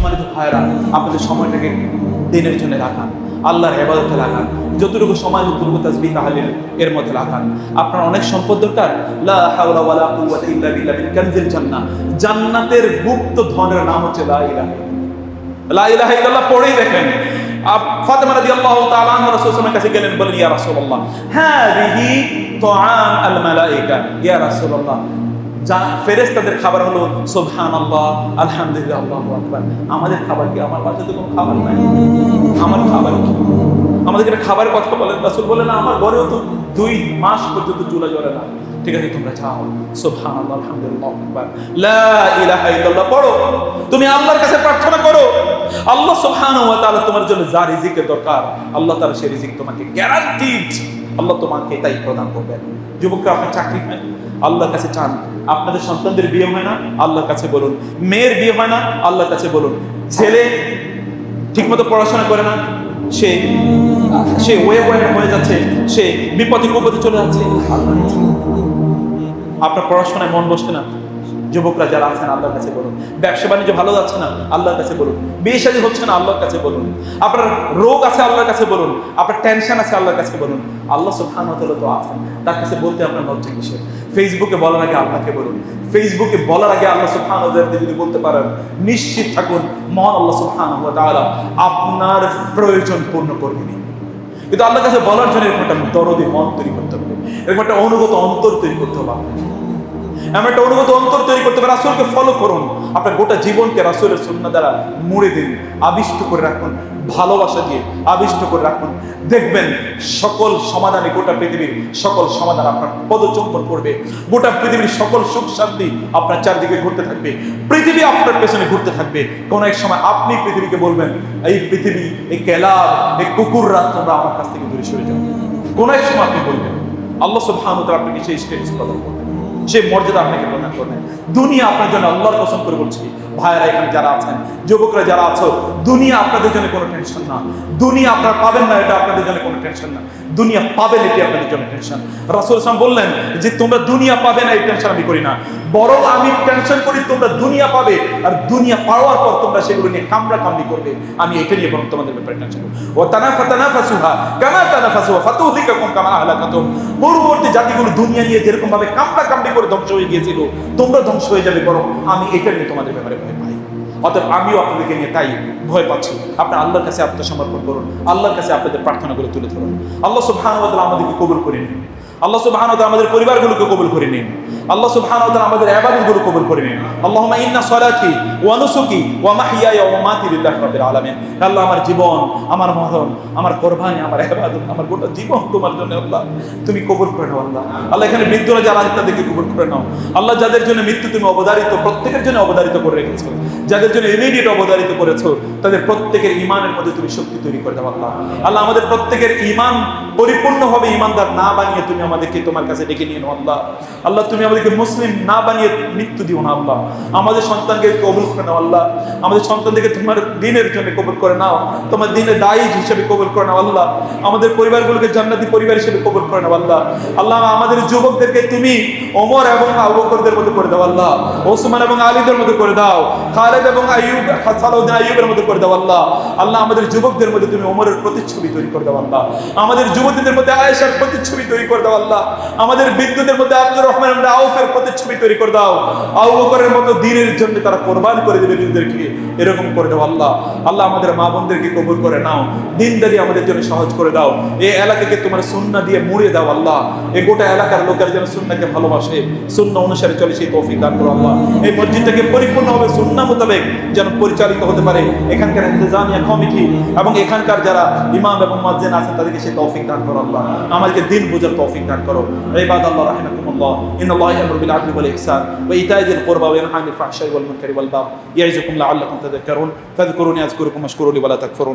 সম্মানিত ভাইরা আপনাদের সময়টাকে দিনের জন্য রাখান, আল্লাহর হেবাদতে লাগান যতটুকু সময় যতটুকু তাসবি তাহলিল এর মধ্যে লাগান আপনার অনেক সম্পদ দরকার? কানজিল জান্নাহ। জান্নাতের গুপ্ত ধনের নাম হচ্ছে লা ইলাহা। লা ইলাহা পড়েই দেখেন। আপ- ফাতেমা কাছে বলেন ইয়া যা ফেরেশতাদের খাবার হলো সুবহানাল্লাহ, আলহামদুলিল্লাহ, আল্লাহু আকবার। আমাদের খাবার কি আমার বাসায় তো কোনো খাবার নাই? আমার খাবার কি? আমাদেরকে খাবারের কথা বলেন, রাসূল বলেন, না, আমার ঘরেও তো দুই মাস পর্যন্ত চুলা জ্বলে না। ঠিক আছে, তোমরা সুবহানাল্লাহ, আলহামদুলিল্লাহ আকবার। লা ইলাহা ইল্লাল্লাহ, পড়ো। তুমি আল্লাহর কাছে প্রার্থনা করো। আল্লাহ সুবহানাহু ওয়া তাআলা তোমার জন্য যা রিজিকের দরকার, আল্লাহ তাআলা সেই রিজিক তোমাকে গ্যারান্টিড আল্লাহ তোমাকে তাই প্রদান করবেন। যুবকরা আপনার চাকরি নেন আল্লাহর কাছে চান। আপনাদের সন্তানদের বিয়ে হয় না? আল্লাহর কাছে বলুন। মেয়ের বিয়ে হয় না? আল্লাহর কাছে বলুন। ছেলে ঠিকমতো পড়াশোনা করে না? সে সে ওয়ে ওয়ে হয়ে যাচ্ছে। সে বিপদে কুপদে চলে যাচ্ছে। আপনার পড়াশোনায় মন বসছে না? যুবকরা যারা আছেন, আল্লাহর কাছে বলুন। ব্যবসা বাণিজ্য ভালো যাচ্ছে না? আল্লাহর কাছে বলুন। বিয়ে শাদী হচ্ছে না? আল্লাহর কাছে বলুন। আপনার রোগ আছে, আল্লাহর কাছে বলুন। আপনার টেনশন আছে, আল্লাহর কাছে বলুন। আল্লাহ তাআলা তো আছেন। তার কাছে বলতে আপনার লজ্জা কিসের? ফেসবুকে বলার আগে আল্লাহকে বলুন। ফেসবুকে বলার আগে আল্লাহ তাআলা যদি বলতে পারেন, নিশ্চিত থাকুন, মহান আল্লাহ তাআলা আপনার প্রয়োজন পূর্ণ করবেন কিন্তু আল্লাহর কাছে বলার জন্য এরকম একটা দরদি মন তৈরি করতে হবে। এরকম একটা অনুগত অন্তর তৈরি করতে হবে আপনাকে। এমন একটা অনুগত অন্তর তৈরি করতে হবে রাসুলকে ফলো করুন। আপনার গোটা জীবনকে রাসুলের সুন্না দ্বারা মুড়ে দিন। আবিষ্ট করে রাখুন। ভালোবাসা দিয়ে আবিষ্ট করে রাখুন। দেখবেন সকল সমাধানে গোটা পৃথিবীর সকল সমাধান আপনার পদচম্বন করবে। গোটা পৃথিবীর সকল সুখ শান্তি আপনার চারদিকে ঘুরতে থাকবে। পৃথিবী আপনার পেছনে ঘুরতে থাকবে। কোনো এক সময় আপনি পৃথিবীকে বলবেন, এই পৃথিবী, এই কেলাব এই কুকুররা তোমরা আমার কাছ থেকে দূরে সরে যাও। কোনো এক সময় আপনি বলবেন, আল্লাহ সুবহানাহু ওয়া আপনাকে সেই স্টেজ প্রদান করবেন। সেই মর্যাদা আপনাকে প্রদান করবেন দুনিয়া আপনার জন্য আল্লাহর কসম করে বলছি। ভাইয়েরা, এখানে যারা আছেন, যুবকরা যারা আছো, দুনিয়া আপনাদের জন্য কোনো টেনশন না। দুনিয়া আপনারা পাবেন না, এটা আপনাদের জন্য কোনো টেনশন না। দুনিয়া পাবেন, এটি আপনাদের জন্য টেনশন রাসুল ইসলাম বললেন যে, তোমরা দুনিয়া পাবে না, এই টেনশন আমি করি না। বরং আমি টেনশন করি, তোমরা দুনিয়া পাবে, আর দুনিয়া পাওয়ার পর তোমরা সেগুলো নিয়ে কামড়া কামড়ি করবে। আমি এটা নিয়ে বরং তোমাদের ব্যাপারে টেনশন ও তানাফা তানাফাসুহা, কামা তানা তানাফাসুহা ফাতুহিকাকুম কামা আহলাকাতুম। পূর্ববর্তী জাতিগুলো দুনিয়া নিয়ে যেরকম ভাবে কামড়া কামড়ি করে ধ্বংস হয়ে গিয়েছিল, তোমরা ধ্বংস হয়ে যাবে বরং আমি এটা নিয়ে তোমাদের ব্যাপারে ভয় পাই। অতএব আমিও আপনাদেরকে নিয়ে তাই ভয় পাচ্ছি। আপনার আল্লাহর কাছে আত্মসমর্পণ করুন, আল্লাহর কাছে আপনাদের প্রার্থনাগুলো তুলে ধরুন। আল্লাহ সুবহানাহু ওয়া তাআলা আমাদেরকে কবুল করে নিন। আল্লাহ তাআলা আমাদের পরিবারগুলোকে কবুল করে নিন। আল্লাহ তাআলা আমাদের ইবাদতগুলো কবুল করে নিন। আল্লাহুম্মা ইন্না সালাতি ওয়া নুসুকি ওয়া মাহইয়ায়া ওয়া মামাতি লিল্লাহি রাব্বিল আলামিন। আল্লাহ, আমার জীবন, আমার মরণ, আমার কুরবানি, আমার ইবাদত, আমার গোটা জীবন তোমার জন্য আল্লাহ, তুমি কবুল করে নাও আল্লাহ। আল্লাহ, এখানে মৃত্যুরা যারা আছে তাদেরকে কবুল করে নাও। আল্লাহ, যাদের জন্য মৃত্যু তুমি অবধারিত, প্রত্যেকের জন্য অবধারিত করে রেখেছো। যাদের জন্য ইমিডিয়েট অবধারিত করেছ, তাদের প্রত্যেকের ইমানের মধ্যে তুমি শক্তি তৈরি করে দাও আল্লাহ। আল্লাহ, আমাদের প্রত্যেকের ইমান পরিপূর্ণভাবে ইমানদার না বানিয়ে তুমি আমাদেরকে তোমার কাছে ডেকে নিয়ে নাও, আল্লাহ। আল্লাহ, তুমি আমাদেরকে মুসলিম না বানিয়ে মৃত্যু দিও না, আল্লাহ। আমাদের সন্তানকে কবুল করে নাও, আল্লাহ। আমাদের সন্তানদেরকে তোমার দিনের জন্য কবুল করে নাও, তোমার দিনের দায়ী হিসেবে কবুল করে নাও, আল্লাহ। আমাদের পরিবারগুলোকে জান্নাতি পরিবার হিসেবে কবুল করে নাও, আল্লাহ। আল্লাহ, আমাদের যুবকদেরকে তুমি ওমর এবং আবু বকরদের মধ্যে করে দাও, আল্লাহ। ওসমান এবং আলীদের মধ্যে করে দাও। খালেদ এবং আইয়ুব সালাউদ্দিন আইয়ুবের মধ্যে করে দাও আল্লাহ। আল্লাহ আমাদের যুবকদের মধ্যে তুমি ওমরের প্রতিচ্ছবি তৈরি করে দাও আল্লাহ। আমাদের যুবতীদের মধ্যে আয়েশার প্রতিচ্ছবি তৈরি করে দাও আল্লাহ। আমাদের বিদ্যুতের মধ্যে আব্দুর রহমান এবং আউফের প্রতিচ্ছবি তৈরি করে দাও। আবু বকরের মতো দিনের জন্য তারা কোরবান করে দেবে নিজেদেরকে। এরকম করে দাও আল্লাহ। আল্লাহ আমাদের মা বোনদেরকে কবুল করে নাও। দিনদারি আমাদের জন্য সহজ করে দাও। এই এলাকাকে তোমার সুন্না দিয়ে মুড়ে দাও আল্লাহ। এই গোটা এলাকার লোকের যেন সুন্নাকে ভালোবাসে। সুন্না অনুসারে চলে সেই তৌফিক দান করো আল্লাহ। এই মসজিদটাকে পরিপূর্ণভাবে সুন্না মোতাবেক যেন পরিচালিত হতে পারে এখানকার ইন্তজামিয়া কমিটি এবং এখানকার যারা ইমাম এবং মাজেন আছে তাদেরকে সে তৌফিক দান করো আল্লাহ। আমাদেরকে দিন বুঝার তৌফিক দান করো। ইবাদ আল্লাহ রাহিমাকুমুল্লাহ। ইন্নাল্লাহ ইয়ামুরু বিল আদলি ওয়াল ইহসান ওয়া ইতাই যিল কুরবা ওয়া ইয়ানহা আনিল ফাহশাই ওয়াল মুনকারি ওয়াল বাগই। ইয়াইযুকুম লাআল্লাকুম তাযাক্কারুন। ফাযকুরুনি আযকুরুকুম ওয়াশকুরু লি ওয়া লা তাকফুরুন।